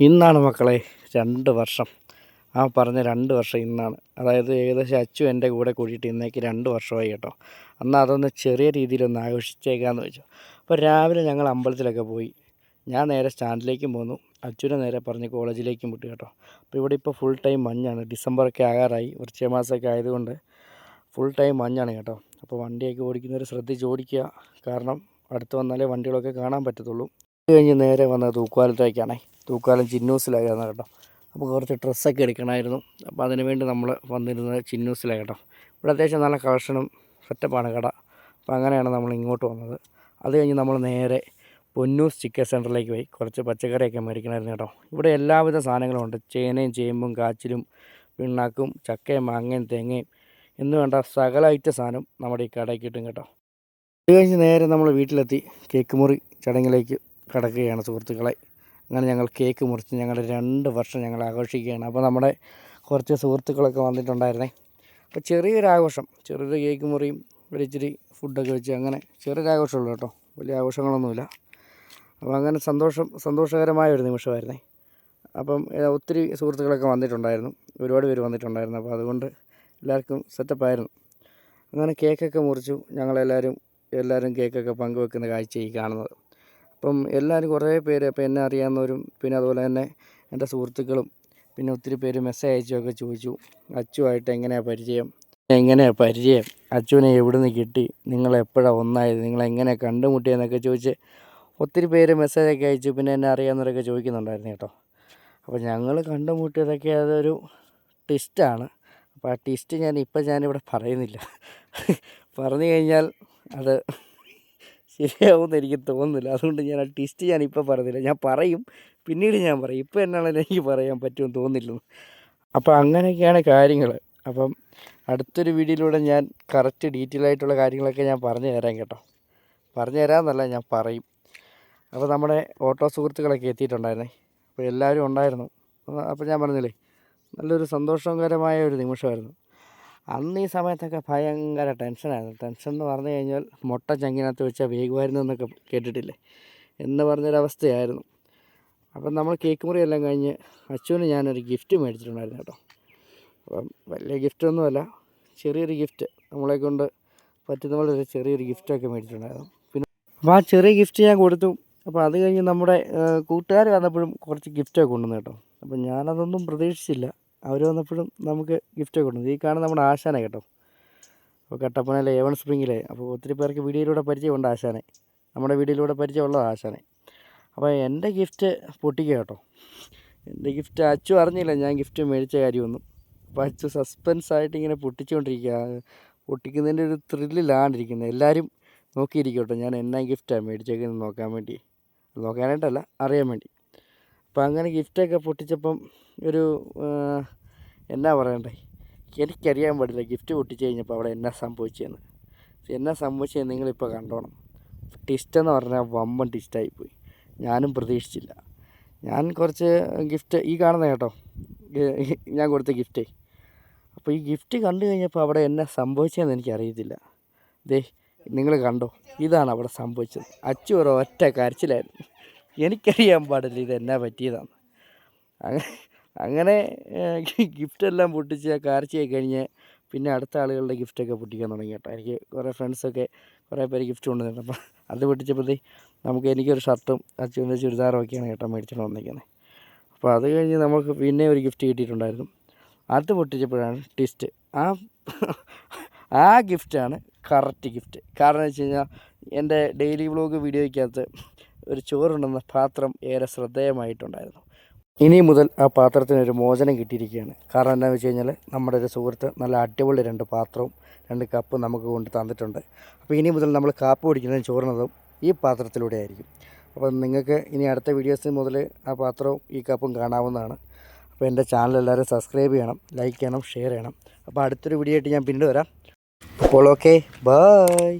ഇന്നാണ് മക്കളെ രണ്ട് വർഷം. ആ പറഞ്ഞ രണ്ട് വർഷം ഇന്നാണ്. അതായത് ഏകദേശം അച്ചു എന്റെ കൂടെ കൂടിയിട്ട് ഇന്നേക്ക് രണ്ട് വർഷമായി കേട്ടോ. അന്ന് അതൊന്ന് ചെറിയ രീതിയിലൊന്ന് ആഘോഷിച്ചേക്കാന്ന് വെച്ചു. അപ്പോൾ രാവിലെ ഞങ്ങൾ അമ്പലത്തിലൊക്കെ പോയി. ഞാൻ നേരെ സ്റ്റാൻഡിലേക്കും പോന്നു. അച്ചുവിനെ നേരെ പറഞ്ഞ് കോളേജിലേക്കും വിട്ടു കേട്ടോ. അപ്പോൾ ഇവിടെ ഇപ്പോൾ ഫുൾ ടൈം മഞ്ഞാണ്. ഡിസംബറൊക്കെ ആകാറായി. വൃശ്ചിക മാസമൊക്കെ ആയതുകൊണ്ട് ഫുൾ ടൈം മഞ്ഞാണ് കേട്ടോ. അപ്പോൾ വണ്ടിയൊക്കെ ഓടിക്കുന്നവർ ശ്രദ്ധിച്ച് ഓടിക്കുക. കാരണം അടുത്ത് വന്നാലേ വണ്ടികളൊക്കെ കാണാൻ പറ്റത്തുള്ളൂ. കഴിഞ്ഞ് നേരെ വന്നത് തൂക്കുവാലത്തേക്കാണേ തൂക്കുവാലം ചിന്നൂസിലായിരുന്നു കേട്ടോ. അപ്പോൾ കുറച്ച് ഡ്രസ്സൊക്കെ എടുക്കണമായിരുന്നു. അപ്പോൾ അതിന് വേണ്ടി നമ്മൾ വന്നിരുന്നത് ചിന്നൂസിലാണ് കേട്ടോ. ഇവിടെ അത്യാവശ്യം നല്ല കളക്ഷനും സെറ്റപ്പാണ് കട. അപ്പോൾ അങ്ങനെയാണ് നമ്മൾ ഇങ്ങോട്ട് വന്നത്. അത് കഴിഞ്ഞ് നമ്മൾ നേരെ പൊന്നൂസ് ചിക്കൻ സെന്ററിലേക്ക് പോയി. കുറച്ച് പച്ചക്കറിയൊക്കെ മേടിക്കണമായിരുന്നു കേട്ടോ. ഇവിടെ എല്ലാവിധ സാധനങ്ങളും ഉണ്ട്. ചേനയും ചേമ്പും കാച്ചിലും പിണ്ണാക്കും ചക്കയും മാങ്ങയും തേങ്ങയും എന്ന് വേണ്ട സകല ഐറ്റ സാധനം നമ്മുടെ ഈ കടയിൽ കിട്ടും കേട്ടോ. അത് കഴിഞ്ഞ് നേരെ നമ്മൾ വീട്ടിലെത്തി കേക്ക് മുറി ചടങ്ങിലേക്ക്. കടക്കുകയാണ് സുഹൃത്തുക്കളെ. അങ്ങനെ ഞങ്ങൾ കേക്ക് മുറിച്ച് ഞങ്ങളുടെ രണ്ട് വർഷം ഞങ്ങൾ ആഘോഷിക്കുകയാണ്. അപ്പോൾ നമ്മുടെ കുറച്ച് സുഹൃത്തുക്കളൊക്കെ വന്നിട്ടുണ്ടായിരുന്നേ. അപ്പോൾ ചെറിയൊരു ആഘോഷം. ചെറിയൊരു കേക്ക് മുറിയും ഒരു ഇച്ചിരി ഫുഡൊക്കെ വെച്ച് അങ്ങനെ ചെറിയൊരു ആഘോഷമുള്ളൂ കേട്ടോ. വലിയ ആഘോഷങ്ങളൊന്നുമില്ല. അപ്പോൾ അങ്ങനെ സന്തോഷം സന്തോഷകരമായ ഒരു നിമിഷമായിരുന്നേ. അപ്പം ഒത്തിരി സുഹൃത്തുക്കളൊക്കെ വന്നിട്ടുണ്ടായിരുന്നു. ഒരുപാട് പേര് വന്നിട്ടുണ്ടായിരുന്നു. അപ്പോൾ അതുകൊണ്ട് എല്ലാവർക്കും സെറ്റപ്പായിരുന്നു അങ്ങനെ കേക്കൊക്കെ മുറിച്ചു. ഞങ്ങളെല്ലാവരും എല്ലാവരും കേക്കൊക്കെ പങ്കുവെക്കുന്ന കാഴ്ച ഈ കാണുന്നത്. അപ്പം എല്ലാവരും കുറേ പേര് ഇപ്പം എന്നെ അറിയാവുന്നവരും പിന്നെ അതുപോലെ തന്നെ എന്റെ സുഹൃത്തുക്കളും പിന്നെ ഒത്തിരി പേര് മെസ്സേജ് അയച്ചൊക്കെ ചോദിച്ചു. അച്ചുമായിട്ട് എങ്ങനെയാണ് പരിചയം? എങ്ങനെയാണ് പരിചയം? അച്ചുവിനെ എവിടെ നിന്ന് കിട്ടി? നിങ്ങൾ എപ്പോഴാണ് ഒന്നായത് നിങ്ങൾ എങ്ങനെ കണ്ടുമുട്ടിയെന്നൊക്കെ ചോദിച്ച് ഒത്തിരി പേര് മെസ്സേജൊക്കെ അയച്ചു. പിന്നെ എന്നെ അറിയാവുന്നവരൊക്കെ ചോദിക്കുന്നുണ്ടായിരുന്നു കേട്ടോ. അപ്പോൾ ഞങ്ങൾ കണ്ടുമുട്ടിയതൊക്കെ അതൊരു ടിസ്റ്റാണ് അപ്പോൾ ആ ട്വിസ്റ്റ് ഞാൻ ഇപ്പം ഞാനിവിടെ പറയുന്നില്ല. പറഞ്ഞു കഴിഞ്ഞാൽ അത് ശരിയാവുമെന്ന് എനിക്ക് തോന്നുന്നില്ല. അതുകൊണ്ട് ഞാൻ ആ ടിസ്റ്റ് ഞാൻ ഇപ്പോൾ പറയുന്നില്ല ഞാൻ പറയും. പിന്നീട് ഞാൻ പറയും. ഇപ്പോൾ എന്നാണെങ്കിലും എനിക്ക് പറയാൻ പറ്റുമെന്ന് തോന്നുന്നില്ല. അപ്പോൾ അങ്ങനെയൊക്കെയാണ് കാര്യങ്ങൾ. അപ്പം അടുത്തൊരു വീഡിയോയിലൂടെ ഞാൻ കറക്റ്റ് ഡീറ്റെയിൽ ആയിട്ടുള്ള കാര്യങ്ങളൊക്കെ ഞാൻ പറഞ്ഞു തരാം കേട്ടോ. പറഞ്ഞു തരാമെന്നല്ല ഞാൻ പറയും. അപ്പോൾ നമ്മുടെ ഓട്ടോ സുഹൃത്തുക്കളൊക്കെ എത്തിയിട്ടുണ്ടായിരുന്നേ. അപ്പോൾ എല്ലാവരും ഉണ്ടായിരുന്നു. അപ്പോൾ ഞാൻ പറഞ്ഞില്ലേ നല്ലൊരു സന്തോഷകരമായ ഒരു നിമിഷമായിരുന്നു. അന്ന് ഈ സമയത്തൊക്കെ ഭയങ്കര ടെൻഷനായിരുന്നു. ടെൻഷൻ എന്ന് പറഞ്ഞു കഴിഞ്ഞാൽ മുട്ട ചങ്ങിനകത്ത് വെച്ചാൽ വേഗമായിരുന്നു എന്നൊക്കെ കേട്ടിട്ടില്ലേ? എന്ന് പറഞ്ഞൊരവസ്ഥയായിരുന്നു. അപ്പം നമ്മൾ കേക്ക് മുറിയെല്ലാം കഴിഞ്ഞ് അച്ചുവിന് ഞാനൊരു ഗിഫ്റ്റ് മേടിച്ചിട്ടുണ്ടായിരുന്നു കേട്ടോ. അപ്പം വലിയ ഗിഫ്റ്റൊന്നുമല്ല ചെറിയൊരു ഗിഫ്റ്റ് നമ്മളെ കൊണ്ട് പറ്റുന്ന പോലെ ഒരു ചെറിയൊരു ഗിഫ്റ്റൊക്കെ മേടിച്ചിട്ടുണ്ടായിരുന്നു. പിന്നെ അപ്പോൾ ആ ചെറിയ ഗിഫ്റ്റ് ഞാൻ കൊടുത്തു. അപ്പോൾ അത് കഴിഞ്ഞ് നമ്മുടെ കൂട്ടുകാർ വന്നപ്പോഴും കുറച്ച് ഗിഫ്റ്റൊക്കെ കൊണ്ടുവന്നു കേട്ടോ. അപ്പം ഞാനതൊന്നും പ്രതീക്ഷിച്ചില്ല. അവർ വന്നപ്പോഴും നമുക്ക് ഗിഫ്റ്റൊക്കെ കൊടുത്തു. ഈ കാണുന്ന നമ്മുടെ ആശാനെ കേട്ടോ. അപ്പോൾ കട്ടപ്പനയിലെ ഏവൺ സ്പ്രിങ്ങിലെ അപ്പോൾ ഒത്തിരി പേർക്ക് വീഡിയോയിലൂടെ പരിചയമുണ്ട് ആശാനെ. നമ്മുടെ വീഡിയോയിലൂടെ പരിചയമുള്ള ആശാനെ. അപ്പോൾ എന്റെ ഗിഫ്റ്റ് പൊട്ടിക്കുക കേട്ടോ. എന്റെ ഗിഫ്റ്റ് അച്ചു അറിഞ്ഞില്ല. ഞാൻ ഗിഫ്റ്റ് മേടിച്ച കാര്യമൊന്നും. അപ്പോൾ അച്ചു സസ്പെൻസ് ആയിട്ട് ഇങ്ങനെ പൊട്ടിച്ചുകൊണ്ടിരിക്കുക പൊട്ടിക്കുന്നതിന്റെ ഒരു ത്രില്ലിലാണ്ടിരിക്കുന്നത് എല്ലാവരും നോക്കിയിരിക്കും കേട്ടോ. ഞാൻ എന്നാ ഗിഫ്റ്റാണ് മേടിച്ചേക്കുന്നത് നോക്കാൻ വേണ്ടി. നോക്കാനായിട്ടല്ല അറിയാൻ വേണ്ടി. അപ്പോൾ അങ്ങനെ ഗിഫ്റ്റൊക്കെ പൊട്ടിച്ചപ്പം ഒരു എന്നാ പറയണ്ടേ? എനിക്കറിയാൻ പാടില്ല ഗിഫ്റ്റ് പൊട്ടിച്ച് കഴിഞ്ഞപ്പോൾ അവിടെ എന്നാ സംഭവിച്ചതെന്ന് എന്നാ സംഭവിച്ചതെന്ന് നിങ്ങളിപ്പോൾ കണ്ടോണം. ടിസ്റ്റ് എന്ന് പറഞ്ഞാൽ വമ്പൻ ടിസ്റ്റായിപ്പോയി ഞാനും പ്രതീക്ഷിച്ചില്ല. ഞാൻ കുറച്ച് ഗിഫ്റ്റ് ഈ കാണുന്ന കേട്ടോ ഞാൻ കൊടുത്ത ഗിഫ്റ്റ്. അപ്പോൾ ഈ ഗിഫ്റ്റ് കണ്ടു കഴിഞ്ഞപ്പോൾ അവിടെ എന്നാ സംഭവിച്ചതെന്ന് എനിക്കറിയത്തില്ല. ദേ നിങ്ങൾ കണ്ടോ? ഇതാണ് അവിടെ സംഭവിച്ചത്. അച്ചു ഒരു ഒറ്റ കരച്ചിലായിരുന്നു. എനിക്കറിയാൻ പാടില്ല ഇത് എന്നാ പറ്റിയതാണ് അങ്ങനെ ഗിഫ്റ്റ് എല്ലാം പൊട്ടിച്ച് കാർച്ചയായി കഴിഞ്ഞ് പിന്നെ അടുത്ത ആളുകളുടെ ഗിഫ്റ്റൊക്കെ പൊട്ടിക്കാൻ തുടങ്ങി കേട്ടോ. എനിക്ക് കുറേ ഫ്രണ്ട്സൊക്കെ കുറേ പേര് ഗിഫ്റ്റ് കൊണ്ടുവന്നിട്ടുണ്ട്. അപ്പോൾ അത് പൊട്ടിച്ചപ്പോഴത്തേ നമുക്ക് എനിക്കൊരു ഷർട്ടും അച്ഛന്റെ ചുരിദാറും ഒക്കെയാണ് കേട്ടോ മേടിച്ചിട്ട് വന്നിരിക്കുന്നത് അപ്പോൾ അത് കഴിഞ്ഞ് നമുക്ക് പിന്നെ ഒരു ഗിഫ്റ്റ് കിട്ടിയിട്ടുണ്ടായിരുന്നു. അത് പൊട്ടിച്ചപ്പോഴാണ് ട്വിസ്റ്റ്. ആ ആ ഗിഫ്റ്റാണ് കറക്റ്റ് ഗിഫ്റ്റ്. കാരണം വെച്ച് കഴിഞ്ഞാൽ എന്റെ ഡെയിലി വ്ളോഗ് വീഡിയോയ്ക്കകത്ത് ഒരു ചോറുണ്ടെന്ന പാത്രം ഏറെ ശ്രദ്ധേയമായിട്ടുണ്ടായിരുന്നു. ഇനി മുതൽ ആ പാത്രത്തിന് ഒരു മോചനം കിട്ടിയിരിക്കുകയാണ്. കാരണം എന്താണെന്ന് വെച്ച് കഴിഞ്ഞാൽ നമ്മുടെ ഒരു സുഹൃത്ത് നല്ല അടിപൊളി രണ്ട് പാത്രവും രണ്ട് കപ്പും നമുക്ക് കൊണ്ട് തന്നിട്ടുണ്ട്. അപ്പോൾ ഇനി മുതൽ നമ്മൾ കാപ്പ് കുടിക്കുന്നതും ചോറുന്നതും ഈ പാത്രത്തിലൂടെ ആയിരിക്കും. അപ്പോൾ നിങ്ങൾക്ക് ഇനി അടുത്ത വീഡിയോസ് മുതൽ ആ പാത്രവും ഈ കപ്പും കാണാവുന്നതാണ്. അപ്പോൾ എന്റെ ചാനൽ എല്ലാവരും സബ്സ്ക്രൈബ് ചെയ്യണം ലൈക്ക് ചെയ്യണം ഷെയർ ചെയ്യണം. അപ്പോൾ അടുത്തൊരു വീഡിയോ ആയിട്ട് ഞാൻ പിന്നീട് വരാം. അപ്പോൾ ഓക്കെ ബായ്